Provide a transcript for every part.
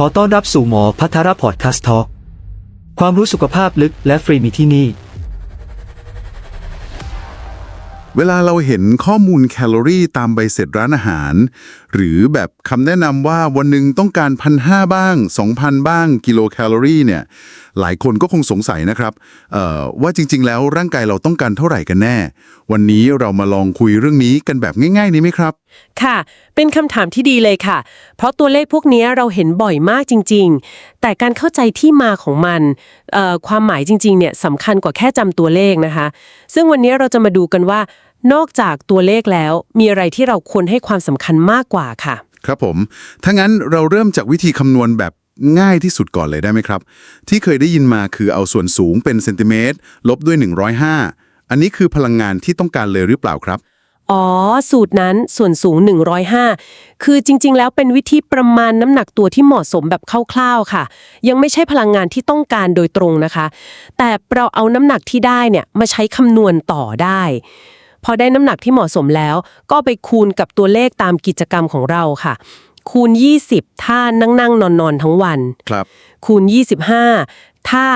ขอต้อนรับสู่หมอพัทรพอดคาสต์ทอความรู้สุขภาพลึกและฟรีมีที่นี่ เวลาเราเห็นข้อมูลแคลอรี่ตามใบเสร็จร้านอาหาร หรือแบบคำแนะนำว่าวันหนึ่งต้องการพันห้าบ้าง 2,000 บ้างกิโลแคลอรี่เนี่ย หลายคนก็คงสงสัยนะครับเอ่อว่าจริง ๆ แล้วร่างกายเราต้องการเท่าไหร่กันแน่ วันนี้เรามาลองคุยเรื่องนี้กันแบบง่ายๆนี้ไหมครับ ค่ะ เป็นคำถามที่ดีเลยค่ะ เพราะตัวเลขพวกนี้เราเห็นบ่อยมากจริง ๆ แต่การเข้าใจที่มาของมันเอ่อความหมายจริงๆเนี่ยสำคัญกว่าแค่จำตัวเลขนะคะ ซึ่งวันนี้เราจะมาดูกันว่า นอกจากตัวเลขแล้วมีอะไรที่เราควรให้ความสำคัญมากกว่าค่ะ ครับผมถ้างั้นเราเริ่มจากวิธีคำนวณแบบ ง่ายที่สุดก่อนเลยได้ไหมครับ ที่เคยได้ยินมาคือเอาส่วนสูงเป็นเซนติเมตรลบด้วย 105 อันนี้คือพลังงานที่ต้องการเลยหรือเปล่าครับ อ๋อ สูตรนั้นส่วนสูง 105 คือจริง ๆ แล้วเป็นวิธีประมาณน้ำหนักตัวที่เหมาะสมแบบคร่าวๆค่ะ ยังไม่ใช่พลังงานที่ต้องการโดยตรงนะคะ แต่เราเอาน้ำหนักที่ได้เนี่ยมาใช้คำนวณต่อได้ พอได้น้ำหนักที่เหมาะสมแล้ว ก็ไปคูณกับตัวเลขตามกิจกรรมของเราค่ะ คูณ 20 ถ้านั่งนั่งนอนนอนๆทั้งวัน ครับ คูณ 25 ถ้า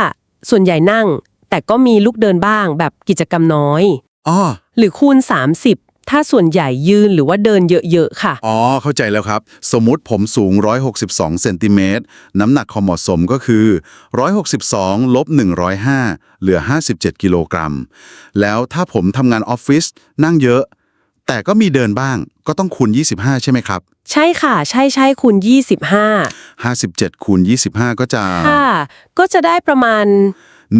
ส่วนใหญ่นั่ง แต่ก็มีลุกเดินบ้างแบบกิจกรรมน้อย อ๋อ หรือคูณ 30 ถ้าส่วนใหญ่ยืนหรือว่าเดินเยอะๆค่ะ อ๋อ เข้าใจแล้วครับ สมมุติผมสูง 162เซนติเมตรน้ำหนักของเหมาะสมก็คือ 162ลบ105 เหลือ 57 กิโลกรัม แล้วถ้าผมทำงานออฟฟิศนั่งเยอะ แต่ก็มีเดินบ้างก็ต้องคูณ 25 ใช่ไหมครับ ใช่ค่ะ ใช่ใช่คูณ 25 57คูณ25 ก็จะค่ะ ก็จะได้ประมาณ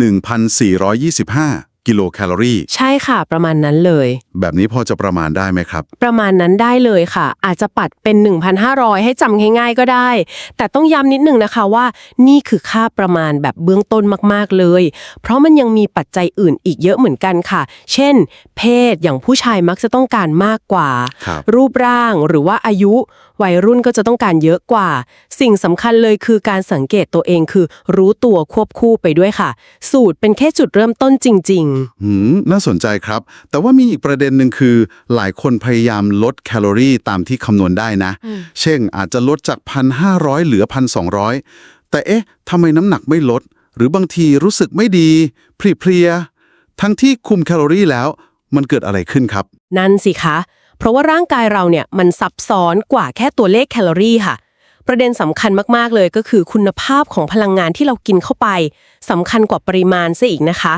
1,425 กิโลแคลอรี่ ใช่ค่ะ ประมาณนั้นเลย แบบนี้พอจะประมาณได้ไหมครับ ประมาณนั้นได้เลยค่ะ อาจจะปัดเป็น 1,500 ให้จำง่ายๆก็ได้ แต่ต้องย้ำนิดนึงนะคะว่า นี่คือค่าประมาณแบบเบื้องต้นมากๆเลย เพราะมันยังมีปัจจัยอื่นอีกเยอะเหมือนกันค่ะ เช่น เพศอย่างผู้ชายมักจะต้องการมากกว่า ครับ รูปร่างหรือว่าอายุ วัยรุ่นก็จะต้องการเยอะกว่า สิ่งสำคัญเลยคือการสังเกตตัวเองคือรู้ตัวควบคู่ไปด้วยค่ะ สูตรเป็นแค่จุดเริ่มต้นจริง ๆ หืมน่าสนใจครับ แต่ว่ามีอีกประเด็นหนึ่งคือ หลายคนพยายามลดแคลอรี่ตามที่คำนวณได้นะ เช่นอาจจะลดจาก 1,500 เหลือ 1,200 แต่เอ๊ะทำไมน้ำหนักไม่ลด หรือบางทีรู้สึกไม่ดีเพลียๆทั้งที่คุมแคลอรี่แล้ว มันเกิดอะไรขึ้นครับ นั่นสิคะ เพราะว่าร่างกายเราเนี่ยมันซับซ้อนกว่าแค่ตัวเลขแคลอรี่ค่ะ ประเด็นสำคัญมากๆเลยก็คือคุณภาพของพลังงานที่เรากินเข้าไปสำคัญกว่าปริมาณซะอีกนะคะ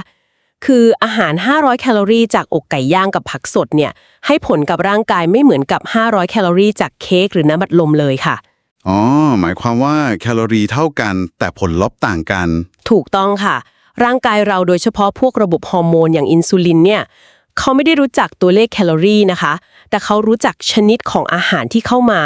คืออาหาร 500 แคลอรี่จากอกไก่ย่างกับผักสดเนี่ยให้ผลกับร่างกายไม่เหมือนกับ 500 แคลอรี่จากเค้กหรือน้ำบัดลมเลยค่ะ อ๋อ หมายความว่าแคลอรี่เท่ากัน แต่ผลลัพธ์ต่างกัน ถูกต้องค่ะ ร่างกายเราโดยเฉพาะพวกระบบฮอร์โมนอย่างอินซูลินเนี่ย เขาไม่ได้รู้จักตัวเลขแคลอรี่นะคะ แต่เขารู้จักชนิดของอาหารที่เข้ามา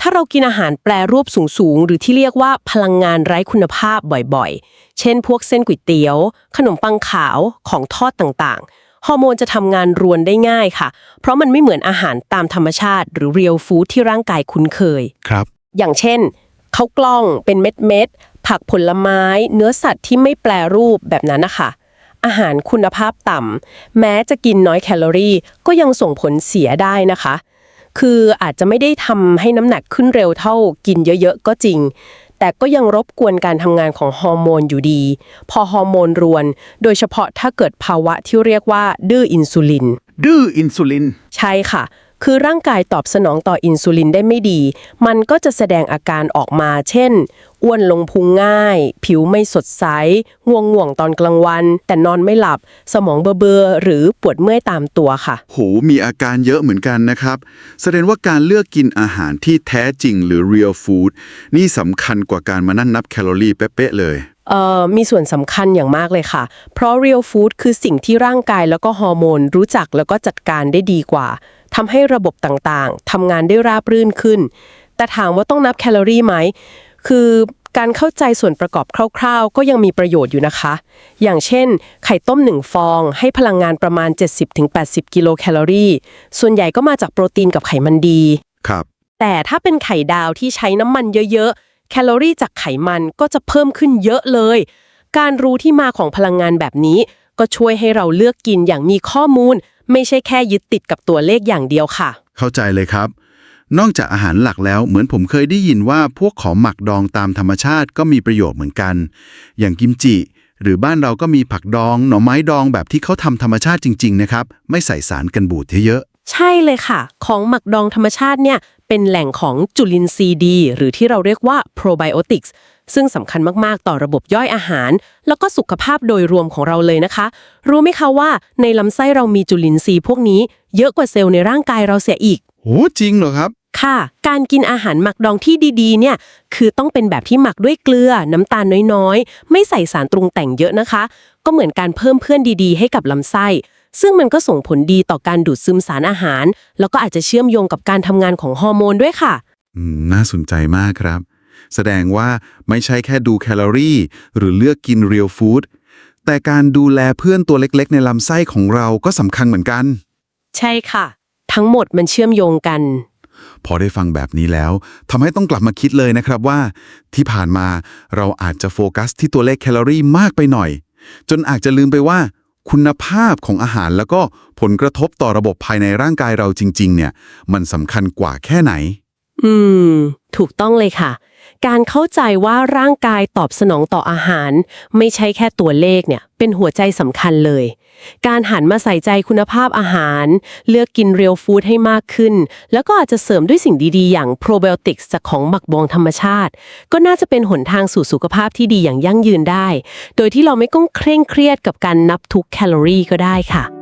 ถ้าเรากินอาหารแปรรูปสูงๆ หรือที่เรียกว่าพลังงานไร้คุณภาพบ่อยๆ เช่น พวกเส้นก๋วยเตี๋ยว ขนมปังขาวของทอดต่างๆ ฮอร์โมนจะทำงานรวนได้ง่ายค่ะ เพราะมันไม่เหมือนอาหารตามธรรมชาติ หรือเรียลฟู้ดที่ร่างกายคุ้นเคย ครับ อย่างเช่นข้าวกล้องเป็นเม็ดเม็ดๆผักผลไม้ เนื้อสัตว์ที่ไม่แปรรูปแบบนั้นนะคะ อาหารคุณภาพต่ำแม้จะกินน้อยแคลอรี่ ก็ยังส่งผลเสียได้นะคะ คืออาจจะไม่ได้ทำให้น้ำหนักขึ้นเร็วเท่ากินเยอะๆ ก็จริง แต่ก็ยังรบกวนการทำงานของฮอร์โมนอยู่ดี พอฮอร์โมนรวน โดยเฉพาะถ้าเกิดภาวะที่เรียกว่า ดื้ออินซูลิน ดื้ออินซูลิน ใช่ค่ะ คือร่างกายตอบสนองต่ออินซูลินได้ไม่ดี มันก็จะแสดงอาการออกมา เช่น อ้วนลงพุงง่าย ผิวไม่สดใส ง่วงง่วงๆตอนกลางวัน แต่นอนไม่หลับ สมองเบลอเบอๆหรือปวดเมื่อยตามตัวค่ะ โห มีอาการเยอะเหมือนกันนะครับ แสดงว่าการเลือกกินอาหารที่แท้จริงหรือ real food นี่สำคัญกว่าการมานั่งนับแคลอรี่เป๊ะๆเลยเอ่อมีส่วนสำคัญอย่างมากเลยค่ะ เพราะ real food คือสิ่งที่ร่างกายแล้วก็ฮอร์โมนรู้จักแล้วก็จัดการได้ดีกว่า ทำให้ระบบต่างๆทำงานได้ราบรื่นขึ้น แต่ถามว่าต้องนับแคลอรี่ไหม คือการเข้าใจส่วนประกอบคร่าวๆ ก็ยังมีประโยชน์อยู่นะคะ อย่างเช่น ไข่ต้มหนึ่งฟอง ให้พลังงานประมาณ 70-80 กิโลแคลอรี่ ส่วนใหญ่ก็มาจากโปรตีนกับไขมันดี ครับ แต่ถ้าเป็นไข่ดาวที่ใช้น้ำมันเยอะๆ แคลอรี่จากไขมันก็จะเพิ่มขึ้นเยอะเลย การรู้ที่มาของพลังงานแบบนี้ ก็ช่วยให้เราเลือกกินอย่างมีข้อมูล ไม่ใช่แค่ยึดติดกับตัวเลขอย่างเดียวค่ะ เข้าใจเลยครับ นอกจากอาหารหลักแล้วเหมือนผมเคยได้ยินว่าพวกของหมักดองตามธรรมชาติก็มีประโยชน์เหมือนกัน อย่างกิมจิ หรือบ้านเราก็มีผักดอง หน่อไม้ดองแบบที่เขาทำธรรมชาติจริง ๆ นะครับ ไม่ใส่สารกันบูดเยอะ ใช่เลยค่ะ ของหมักดองธรรมชาติเนี่ยเป็นแหล่งของจุลินทรีย์ดี หรือที่เราเรียกว่า probiotics ซึ่งสำคัญมาก ๆ ต่อระบบย่อยอาหาร แล้วก็สุขภาพโดยรวมของเราเลยนะคะ รู้ไหมคะว่าในลำไส้เรามีจุลินทรีย์พวกนี้ เยอะกว่าเซลล์ในร่างกายเราเสียอีกๆโหจริงเหรอครับ ค่ะ การกินอาหารหมักดองที่ดี ๆ เนี่ย คือต้องเป็นแบบที่หมักด้วยเกลือ น้ำตาลน้อย ๆ ไม่ใส่สารปรุงแต่งเยอะนะคะ ก็เหมือนการเพิ่มเพื่อนดี ๆ ให้กับลำไส้ ซึ่งมันก็ส่งผลดีต่อการดูดซึมสารอาหาร แล้วก็อาจจะเชื่อมโยงกับการทำงานของฮอร์โมนด้วยค่ะ อืมน่าสนใจมากครับ แสดงว่าไม่ใช่แค่ดูแคลอรี่ หรือเลือกกินเรียลฟู้ดแต่การดูแลเพื่อนตัวเล็กๆ ในลำไส้ของเราก็สำคัญเหมือนกัน ใช่ค่ะ ทั้งหมดมันเชื่อมโยงกัน พอได้ฟังแบบนี้แล้วทำให้ต้องกลับมาคิดเลยนะครับว่า ที่ผ่านมาเราอาจจะโฟกัสที่ตัวเลขแคลอรี่มากไปหน่อย จนอาจจะลืมไปว่า คุณภาพของอาหารแล้วก็ผลกระทบต่อระบบภายในร่างกายเราจริง ๆ เนี่ย มันสำคัญกว่าแค่ไหน อืม ถูกต้องเลยค่ะ การเข้าใจว่าร่างกายตอบสนองต่ออาหาร ไม่ใช่แค่ตัวเลขเนี่ยเป็นหัวใจสำคัญเลย การหันมาใส่ใจคุณภาพอาหาร เลือกกินเรียลฟู้ดให้มากขึ้น แล้วก็อาจจะเสริมด้วยสิ่งดีๆ อย่างโปรไบโอติกจากของหมักบองธรรมชาติ ก็น่าจะเป็นหนทางสู่สุขภาพที่ดีอย่างยั่งยืนได้ โดยที่เราไม่ต้องเคร่งเครียดกับการนับทุกแคลอรี่ก็ได้ค่ะ